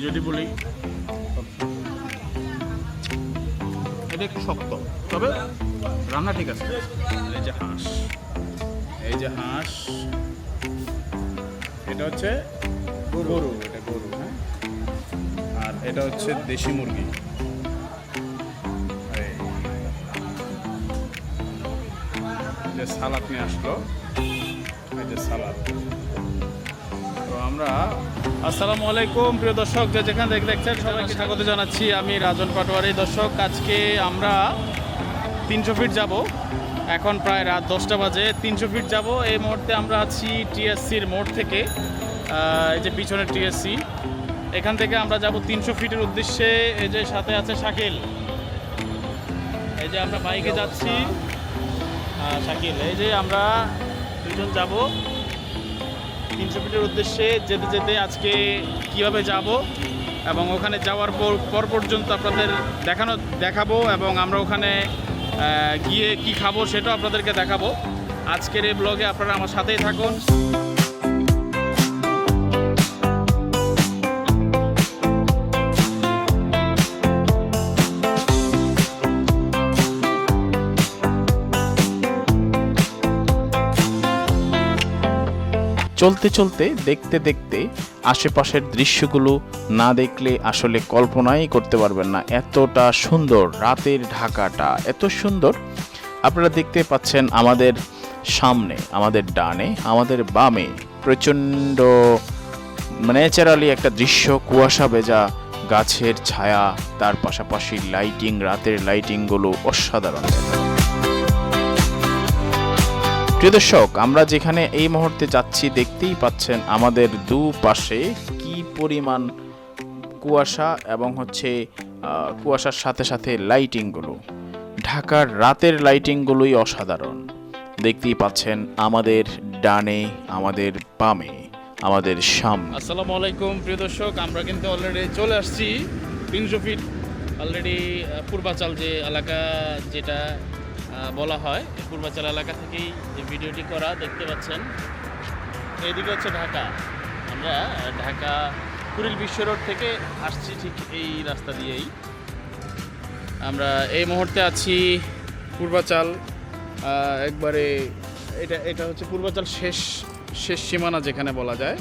আমি যদি বলি, এটা একটু শক্ত, তবে রান্না ঠিক আছে। এই যে হাঁস, এই যে হাঁস, এটা হচ্ছে গরু, এটা গরু হ্যাঁ? আর এটা হচ্ছে দেশি মুরগি। যে সালাদ নিয়ে আসলো, এই যে সালাদ। তো আমরা আসসালামু আলাইকুম, প্রিয় দর্শক, যে যেখানে দেখে দেখছেন সবাইকে স্বাগত জানাচ্ছি আমি রাজন পাটোয়ারি। দর্শক, আজকে আমরা তিনশো ফিট যাব। এখন প্রায় রাত দশটা বাজে। তিনশো ফিট যাব। এই মুহূর্তে আমরা আছি টিএসসির মোড় থেকে এই যে পিছনের টিএসসি। এখান থেকে আমরা যাব তিনশো ফিটের উদ্দেশ্যে। এই যে সাথে আছে শাকিল। এই যে আমরা বাইকে যাচ্ছি। শাকিল, এই যে আমরা দুজন যাব। তিনশো উদ্দেশ্যে যেতে যেতে আজকে কীভাবে যাব এবং ওখানে যাওয়ার পর পর পর্যন্ত আপনাদের দেখানো দেখাবো এবং আমরা ওখানে গিয়ে কি খাব সেটাও আপনাদেরকে দেখাবো। আজকের এই ব্লগে আপনারা আমার সাথেই থাকুন। চলতে চলতে, দেখতে দেখতে আশেপাশের দৃশ্যগুলো না দেখলে আসলে কল্পনাই করতে পারবেন না। এতটা সুন্দর রাতের ঢাকাটা, এত সুন্দর। আপনারা দেখতে পাচ্ছেন আমাদের সামনে, আমাদের ডানে, আমাদের বামে প্রচণ্ড ন্যাচারালি একটা দৃশ্য, কুয়াশা ভেজা গাছের ছায়া, তার পাশাপাশি লাইটিং রাতের লাইটিংগুলো অসাধারণ। প্রিয় দর্শক, আমরা যেখানে এই মুহূর্তে যাচ্ছি দেখতেই পাচ্ছেন আমাদের দুপাশে কি পরিমাণ কুয়াশা এবং হচ্ছে কুয়াশার সাথে সাথে লাইটিংগুলো। ঢাকার রাতের লাইটিংগুলোই অসাধারণ। দেখতেই পাচ্ছেন আমাদের ডানে, আমাদের বামে, আমাদের সামনে। আসসালামু আলাইকুম প্রিয় দর্শক, আমরা কিন্তু অলরেডি চলে আসছি। তিনশো ফিট অলরেডি পূর্বাচল যে এলাকা যেটা বলা হয়। পূর্বাচল এলাকা থেকেই যে ভিডিওটি করা দেখতে পাচ্ছেন। এইদিকে হচ্ছে ঢাকা। আমরা ঢাকা কুড়িল বিশ্ব রোড থেকে আসছি ঠিক এই রাস্তা দিয়েই। আমরা এই মুহূর্তে আছি পূর্বাচল একবারে এটা এটা হচ্ছে পূর্বাচল শেষ শেষ সীমানা যেখানে বলা যায়,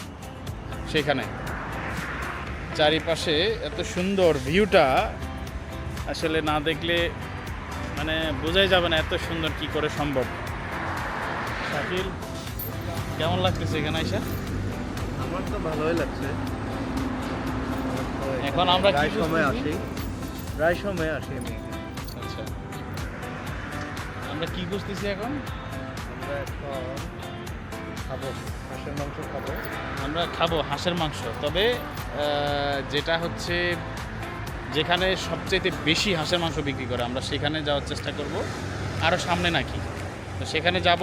সেখানে। চারিপাশে এত সুন্দর ভিউটা আসলে না দেখলে মানে বোঝাই যাবে না এত সুন্দর কি করে সম্ভব। শাকিল কেমন লাগতেছে এখানে আইসা? আমার তো ভালোই লাগছে। এখন আমরা কি প্রায় সময় আসি। প্রায় সময় আসি আমি আচ্ছা। আমরা কি বুঝতেছি এখন? আমরা এখন খাব হাঁসের মাংস খাব। আমরা খাব হাঁসের মাংস। তবে যেটা হচ্ছে যেখানে সবচেয়ে বেশি হাঁসের মাংস বিক্রি করে, আমরা সেখানে যাওয়ার চেষ্টা করব। আরও সামনে নাকি? তো সেখানে যাব।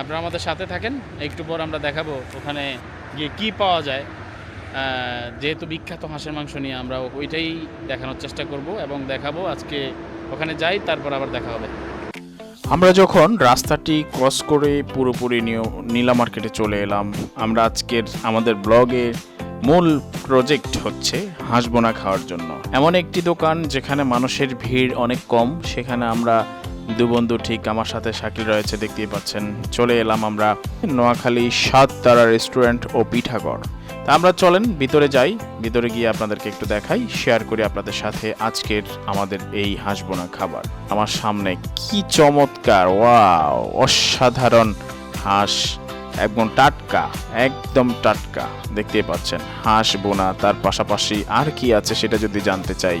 আপনারা আমাদের সাথে থাকেন। একটু পর আমরা দেখাবো ওখানে গিয়ে কী পাওয়া যায়। যেহেতু বিখ্যাত হাঁসের মাংস নিয়ে আমরা ওইটাই দেখানোর চেষ্টা করব এবং দেখাবো আজকে ওখানে যাই, তারপর আবার দেখা হবে। আমরা যখন রাস্তাটি ক্রস করে পুরোপুরি নীলা মার্কেটে চলে এলাম, আমরা আজকের আমাদের ব্লগের মূল প্রজেক্ট হচ্ছে হাঁসবোনা খাওয়ার জন্য। এমন একটি দোকান যেখানে মানুষের ভিড় অনেক কম। সেখানে আমরা দু বন্ধু ঠিক আমার সাথে শাকিল রয়েছে, দেখতেই পাচ্ছেন। চলে এলাম আমরা নোয়াখালী সাত তারা রেস্টুরেন্ট ও পিঠাগড়। তা আমরা চলেন, ভিতরে যাই। ভিতরে গিয়ে আপনাদেরকে একটু দেখাই, শেয়ার করি আপনাদের সাথে আজকের আমাদের এই হাঁসবোনা খাবার। আমার সামনে কি চমৎকার, ওয়াও, অসাধারণ হাঁস একদম টাটকা একদম টাটকা। দেখতেই পাচ্ছেন, হাঁস, বোনা, তার পাশাপাশি আর কি আছে সেটা যদি জানতে চাই।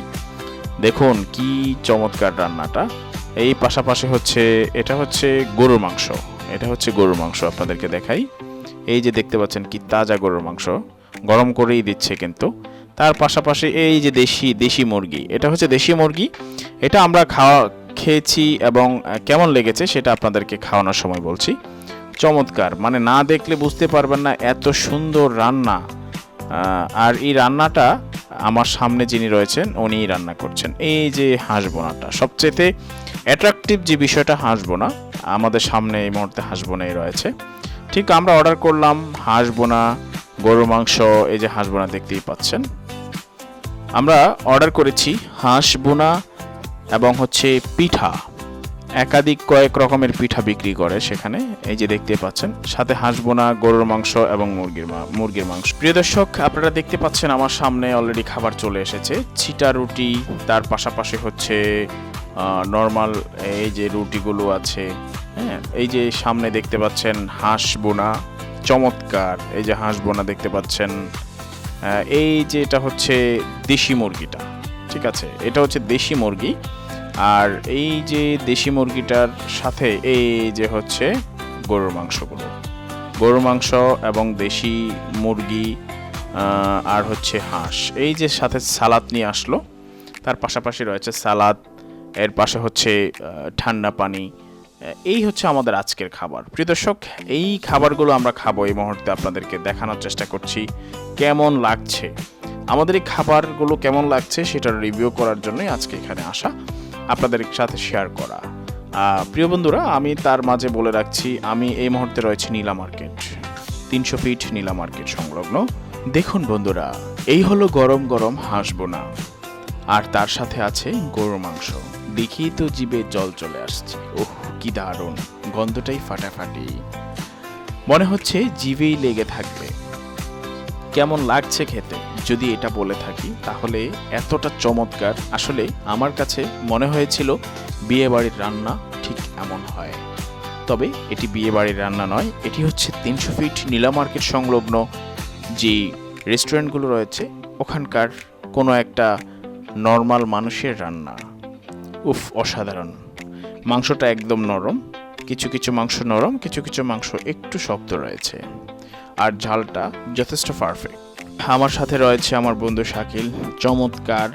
দেখুন কি চমৎকার রান্নাটা। এই পাশাপাশি হচ্ছে, এটা হচ্ছে গরুর মাংস। এটা হচ্ছে গরুর মাংস আপনাদেরকে দেখাই। এই যে দেখতে পাচ্ছেন কি তাজা গরুর মাংস। গরম করেই দিচ্ছে কিন্তু। তার পাশাপাশি এই যে দেশি দেশি মুরগি, এটা হচ্ছে দেশি মুরগি। এটা আমরা খাওয়া, খেয়েছি এবং কেমন লেগেছে সেটা আপনাদেরকে খাওয়ানোর সময় বলছি। চমৎকার। মানে না দেখলে বুঝতে পারবেন না এত সুন্দর রান্না। আর এই রান্নাটা আমার সামনে যিনি রয়েছেন, উনিই রান্না করছেন। এই যে হাঁস বোনাটা সবচেয়ে অ্যাট্রাকটিভ যে বিষয়টা হাঁস বোনা আমাদের সামনে এই মুহূর্তে হাঁস বোনাই রয়েছে। ঠিক আমরা অর্ডার করলাম হাঁস বোনা গরুর মাংস, এই যে হাঁস বোনা দেখতেই পাচ্ছেন। আমরা অর্ডার করেছি হাঁস বোনা এবং হচ্ছে পিঠা। একাধিক কয়েক রকমের পিঠা বিক্রি করে সেখানে। এই যে দেখতে পাচ্ছেন, সাথে হাঁস বোনা গরুর মাংস এবং মুরগির মুরগির মাংস। প্রিয় দর্শক, আপনারা দেখতে পাচ্ছেন আমার সামনে অলরেডি খাবার চলে এসেছে। ছিটা রুটি, তার পাশাপাশি হচ্ছে নর্মাল এই যে রুটিগুলো আছে হ্যাঁ? এই যে সামনে দেখতে পাচ্ছেন হাঁস বোনা চমৎকার। এই যে হাঁস বোনা দেখতে পাচ্ছেন এই যে এটা হচ্ছে দেশি মুরগিটা, ঠিক আছে? এটা হচ্ছে দেশি মুরগি। আর এই যে দেশি মুরগিটার সাথে এই যে হচ্ছে গরুর মাংসগুলো। গরুর মাংস এবং দেশি মুরগি আর হচ্ছে হাঁস। এই যে সাথে সালাদ নিয়ে আসলো, তার পাশাপাশি রয়েছে সালাদ, এর পাশে হচ্ছে ঠান্ডা পানি। এই হচ্ছে আমাদের আজকের খাবার। প্রিয় দর্শক, এই খাবারগুলো আমরা খাব এই মুহূর্তে আপনাদেরকে দেখানোর চেষ্টা করছি, কেমন লাগছে। আমাদের এই খাবারগুলো কেমন লাগছে সেটা রিভিউ করার জন্যই আজকে এখানে আসা। আপনাদের সাথে শেয়ার করা। প্রিয় বন্ধুরা, আমি তার মাঝে বলে রাখছি, আমি এই মুহূর্তে রয়েছে নীলা মার্কেট। তিনশো ফিট নীলা মার্কেট সংলগ্ন। দেখুন বন্ধুরা, এই হলো গরম গরম হাঁস বোনা আর তার সাথে আছে গরুর মাংস। দেখি তো জিভে জল চলে আসছে। ওহ কি দারুণ। গন্ধটাই ফাটাফাটি। মনে হচ্ছে জিভেই লেগে থাকবে। কেমন লাগছে খেতে? যদি এটা বলে থাকি, তাহলে এতটা চমৎকার। আসলে আমার কাছে মনে হয়েছিল বিয়ে বাড়ির রান্না ঠিক এমন হয়। তবে এটি বিয়ে বাড়ির রান্না নয়, এটি হচ্ছে তিনশো ফিট নীলা মার্কেট সংলগ্ন যে রেস্টুরেন্টগুলো রয়েছে, ওখানকার কোনো একটা নর্মাল মানুষের রান্না। উফ, অসাধারণ। মাংসটা একদম নরম, কিছু কিছু মাংস নরম, কিছু কিছু মাংস একটু শক্ত রয়েছে। আর ঝালটা যথেষ্ট পারফেক্ট আমার সাথে রয়েছে আমার বন্ধু শাকিল। চমৎকার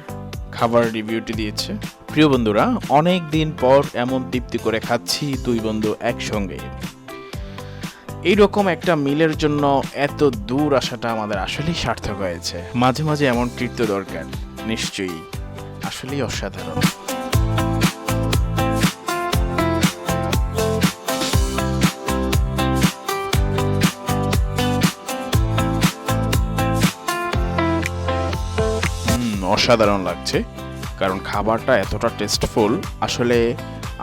খাবার রিভিউটি দিয়েছে। প্রিয় বন্ধুরা অনেক দিন পর এমন তৃপ্তি করে খাচ্ছি দুই বন্ধু একসঙ্গে। এইরকম একটা মিলের জন্য এত দূর আসাটা আমাদের আসলেই সার্থক হয়েছে। মাঝে মাঝে এমন তৃপ্ত দরকার, নিশ্চয়ই। আসলেই অসাধারণ। অসাধারণ লাগছে, কারণ খাবারটা এতটা টেস্টফুল আসলে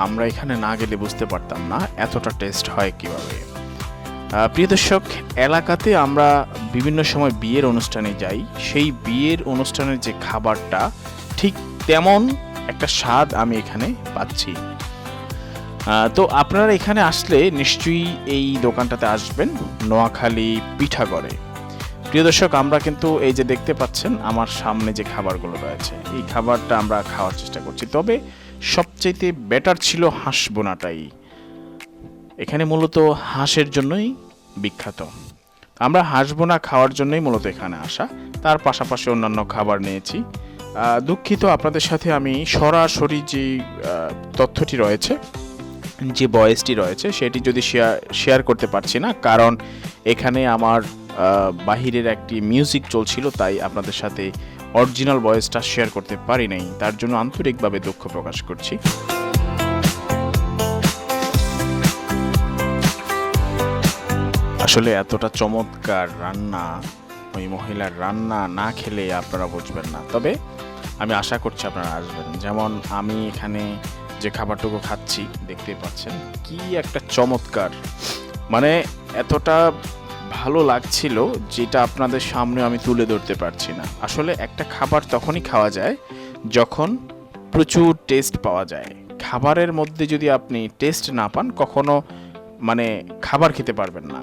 আমরা এখানে না গেলে বুঝতে পারতাম না এতটা টেস্ট হয় কীভাবে। প্রিয় দর্শক, এলাকাতে আমরা বিভিন্ন সময় বিয়ের অনুষ্ঠানে যাই। সেই বিয়ের অনুষ্ঠানের যে খাবারটা, ঠিক তেমন একটা স্বাদ আমি এখানে পাচ্ছি। তো আপনারা এখানে আসলে নিশ্চয়ই এই দোকানটাতে আসবেন, নোয়াখালী, পিঠাগড়ে। প্রিয় দর্শক, আমরা কিন্তু এই যে দেখতে পাচ্ছেন, আমার সামনে যে খাবারগুলো রয়েছে, এই খাবারটা আমরা খাওয়ার চেষ্টা করছি। তবে সবচাইতে বেটার ছিল হাঁস বোনাটাই। এখানে মূলত হাঁসের জন্যই বিখ্যাত। আমরা হাঁস বোনা খাওয়ার জন্যই মূলত এখানে আসা। তার পাশাপাশি অন্যান্য খাবার নিয়েছি। দুঃখিত, আপনাদের সাথে আমি সরাসরি যে তথ্যটি রয়েছে, যে বয়েসটি রয়েছে, সেটি যদি শেয়ার শেয়ার করতে পারছি না, কারণ এখানে আমার বাহিরের একটি মিউজিক চলছিল, তাই আপনাদের সাথে অরিজিনাল ভয়েসটা শেয়ার করতে পারি নাই। তার জন্য আন্তরিকভাবে দুঃখ প্রকাশ করছি। আসলে এতটা চমৎকার রান্না, ওই মহিলার রান্না না খেলে আপনারা বুঝবেন না। তবে আমি আশা করছি আপনারা আসবেন। যেমন আমি এখানে যে খাবারটুকু খাচ্ছি, দেখতেই পাচ্ছেন কি একটা চমৎকার। মানে এতটা ভালো লাগছিল, যেটা আপনাদের সামনে আমি তুলে ধরতে পারছি না। আসলে একটা খাবার তখনই খাওয়া যায় যখন প্রচুর টেস্ট পাওয়া যায়। খাবারের মধ্যে যদি আপনি টেস্ট না পান, কখনো মানে খাবার খেতে পারবেন না।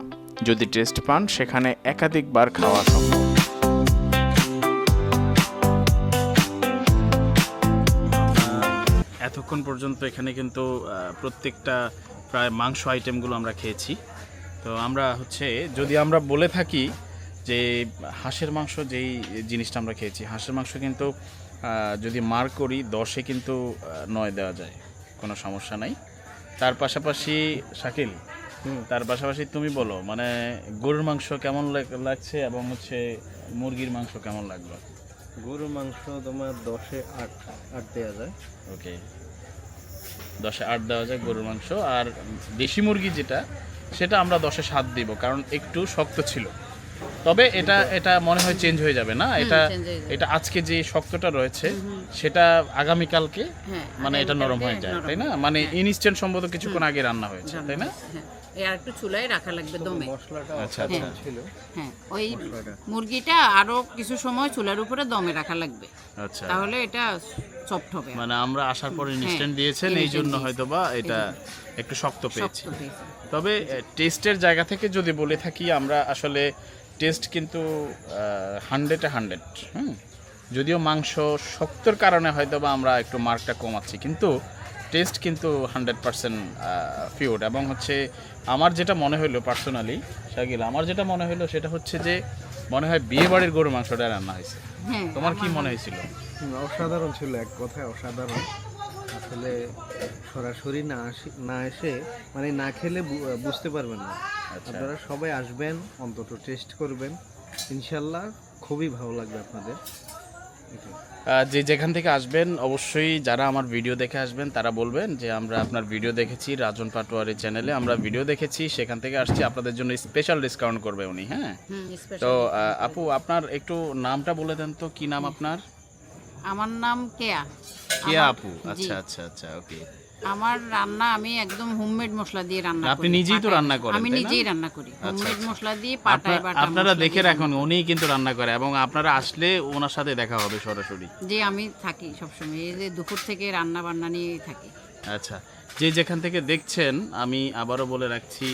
যদি টেস্ট পান, সেখানে একাধিকবার খাওয়া সম্ভব। এতক্ষণ পর্যন্ত এখানে কিন্তু প্রত্যেকটা প্রায় মাংস আইটেমগুলো আমরা খেয়েছি। তো আমরা হচ্ছে যদি আমরা বলে থাকি যে হাঁসের মাংস যেই জিনিসটা আমরা খেয়েছি হাঁসের মাংস কিন্তু যদি মার করি দশে কিন্তু নয় দেওয়া যায় কোনো সমস্যা নাই। তার পাশাপাশি শাকিল তার পাশাপাশি তুমি বলো মানে গরুর মাংস কেমন লাগছে এবং হচ্ছে মুরগির মাংস কেমন লাগল? গরুর মাংস তোমার দশে আট আট দেওয়া যায়। ওকে। দশে আট দেওয়া যায় গরুর মাংস আর দেশি মুরগি যেটা সেটা আমরা দশে সাত দিব কারণ একটু শক্ত ছিল। তবে এটা এটা মনে হয় চেঞ্জ হয়ে যাবে না? এটা হয়ে। এটা আজকে যে শক্তটা রয়েছে সেটা আগামীকালকে হ্যাঁ, মানে এটা নরম হয়ে যায় তাই না? মানে হ্যাঁ। ইনস্ট্যান্ট সম্ভবত কিছুক্ষণ আগে রান্না হয়েছে তাই না? হ্যাঁ। আর একটু চুলায় রাখা লাগবে দমে। আচ্ছা, আচ্ছা। হ্যাঁ ওই মুরগিটা আরও কিছু সময় চুলার উপরে দমে রাখা লাগবে। আচ্ছা। তাহলে এটা সফট হবে। মানে আমরা আসার পরে হ্যাঁ, ইনস্ট্যান্ট দিয়েছেন এই জন্য দিয়েছি। হয়তো বা এটা একটু শক্ত পেয়েছি। তবে টেস্টের জায়গা থেকে যদি বলে থাকি আমরা আসলে টেস্ট কিন্তু হান্ড্রেডে হান্ড্রেড হুম? যদিও মাংস শক্তর কারণে হয়তো বা আমরা একটু মার্কটা কমাচ্ছি কিন্তু টেস্ট কিন্তু হান্ড্রেড পার্সেন্ট পিওর এবং হচ্ছে আমার যেটা মনে হলো পার্সোনালি শাকিল আমার যেটা মনে হলো সেটা হচ্ছে যে মনে হয় বিয়ে বাড়ির গরু মাংসটা রান্না হয়েছে। হ্যাঁ তোমার কি মনে হয়েছিল? অসাধারণ ছিল এক কথায় অসাধারণ। আসলে সরাসরি না আসি না এসে মানে না খেলে বু- বুঝতে পারবেন না। আচ্ছা। আপনারা সবাই আসবেন অন্তত টেস্ট করবেন। ইনশাল্লাহ খুবই ভালো লাগবে আপনাদের। যে যেখান থেকে আসবেন অবশ্যই যারা আমার ভিডিও দেখে আসবেন তারা বলবেন যে আমরা আপনার ভিডিও দেখেছি রাজন পাটোয়ারি চ্যানেলে আমরা ভিডিও দেখেছি সেখান থেকে আসছি আপনাদের জন্য স্পেশাল ডিসকাউন্ট করবে উনি হ্যাঁ? তো। আপু আপনার একটু নামটা বলে দেন তো কি নাম আপনার? আমার নাম কেয়া। কেয়া আপু? আচ্ছা আচ্ছা আচ্ছা ওকে। আমার রান্না আমি একদম হোমমেড মশলা দিয়ে রান্না করি আপনি নিজেই তো রান্না করেন, আমি নিজেই রান্না করি হোমমেড মশলা দিয়ে পাটায় বাটা আপনারা দেখে রাখুন উনি কিন্তু রান্না করে এবং আপনারা আসলে ওনার সাথে দেখা হবে সরাসরি। যে আমি থাকি সবসময় এই যে দুপুর থেকে রান্না বান্না নিয়েই থাকি। আচ্ছা যে যেখান থেকে দেখছেন, আমি আবারও বলে রাখছি,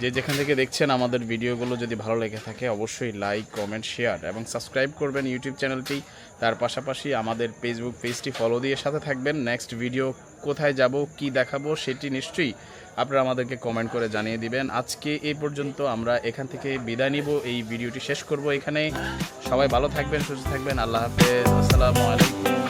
যে যেখান থেকে দেখছেন আমাদের ভিডিওগুলো যদি ভালো লেগে থাকে, অবশ্যই লাইক কমেন্ট শেয়ার এবং সাবস্ক্রাইব করবেন ইউটিউব চ্যানেলটি তার পাশাপাশি আমাদের ফেসবুক পেজটি ফলো দিয়ে সাথে থাকবেন। নেক্সট ভিডিও কোথায় যাব, কি দেখাবো, সেটি নিশ্চয়ই আপনারা আমাদেরকে কমেন্ট করে জানিয়ে দিবেন। আজকে এই পর্যন্ত আমরা এখান থেকে বিদায় নিব। এই ভিডিওটি শেষ করব এখানে। সবাই ভালো থাকবেন, সুস্থ থাকবেন। আল্লাহ হাফেজ। আসসালামু আলাইকুম।